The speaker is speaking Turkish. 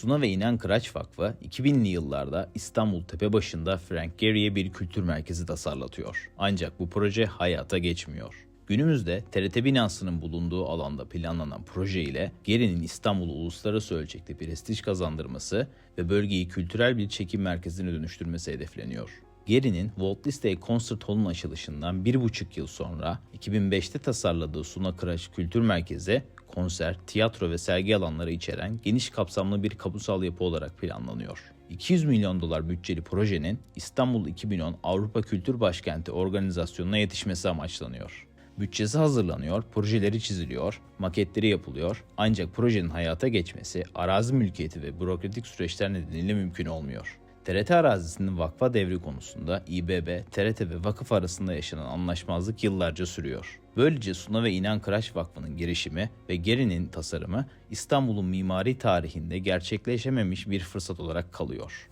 Suna ve İnan Kıraç Vakfı 2000'li yıllarda İstanbul Tepebaşı'nda Frank Gehry'e bir kültür merkezi tasarlatıyor. Ancak bu proje hayata geçmiyor. Günümüzde TRT binasının bulunduğu alanda planlanan proje ile Geri'nin İstanbul'u uluslararası ölçekte prestij kazandırması ve bölgeyi kültürel bir çekim merkezine dönüştürmesi hedefleniyor. Geri'nin Walt Disney Concert Hall'un açılışından bir buçuk yıl sonra 2005'te tasarladığı Suna Kıraç Kültür Merkezi konser, tiyatro ve sergi alanları içeren geniş kapsamlı bir kamusal yapı olarak planlanıyor. 200 milyon dolar bütçeli projenin İstanbul 2010 Avrupa Kültür Başkenti organizasyonuna yetişmesi amaçlanıyor. Bütçesi hazırlanıyor, projeleri çiziliyor, maketleri yapılıyor ancak projenin hayata geçmesi arazi mülkiyeti ve bürokratik süreçler nedeniyle mümkün olmuyor. TRT arazisinin vakfa devri konusunda İBB, TRT ve vakıf arasında yaşanan anlaşmazlık yıllarca sürüyor. Böylece Suna ve İnan Kıraç Vakfı'nın girişimi ve Geri'nin tasarımı İstanbul'un mimari tarihinde gerçekleşememiş bir fırsat olarak kalıyor.